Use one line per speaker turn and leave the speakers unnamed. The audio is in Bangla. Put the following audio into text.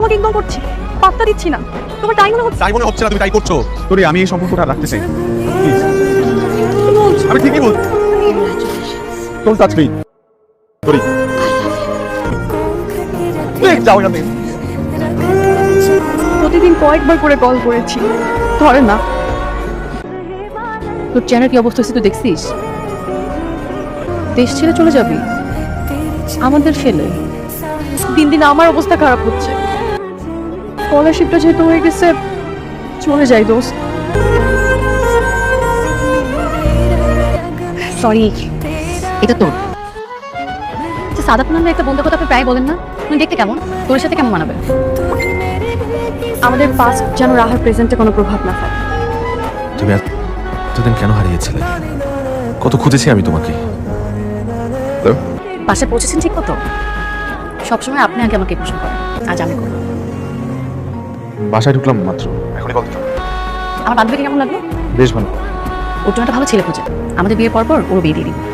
তোমাকে ইগনোর করছি। পাত্তা দিচ্ছি না। তোমার টাইম মনে হচ্ছে?
তাই মনে হচ্ছে না তুমি তাই করছ। তোরে আমি এই সম্পর্কটা রাখতে চাই আমি ঠিকই বল তোর টাচ মি তোরি যাও এখান থেকে।
প্রতিদিন কয়েকবার করে কল করেছি। ধরে না।
তোর চ্যানেল কি অবস্থা হয়েছে তুই দেখছিস? দেশ ছেড়ে চলে যাবি? আমাদের ফেলে।
দিন দিন আমার অবস্থা খারাপ হচ্ছে। স্কলারশিপটা যেহেতু হয়ে গেছে চলে যাই দোস্ত।
সরি এটা তোর। আচ্ছা সাদাত নামে একটা বন্ধুর কথা আপনি প্রায় বলেন না। তুমি দেখতে কেমন? তোর সাথে কেমন মানাবে?
আমাদের পাস্ট যেন রাহার প্রেজেন্টে কোনো প্রভাব না ফেলে
তুমি এতদিন কেন হারিয়েছিলে? কত খুঁজেছি আমি তোমাকে।
পাশে পৌঁছেছেন ঠিক মতো? সবসময় আপনি আগে আমাকে প্রশ্ন করেন। আজ আমি করব
বাসায় ঢুকলাম মাত্র। এখনই কল
আমার বান্ধবীকে কেমন লাগল?
বেশ ভালো।
ওর জন্য একটা ভালো ছেলে খুঁজে। আমাদের বিয়ের পর পর ওর বিয়ে দিয়ে দিবি।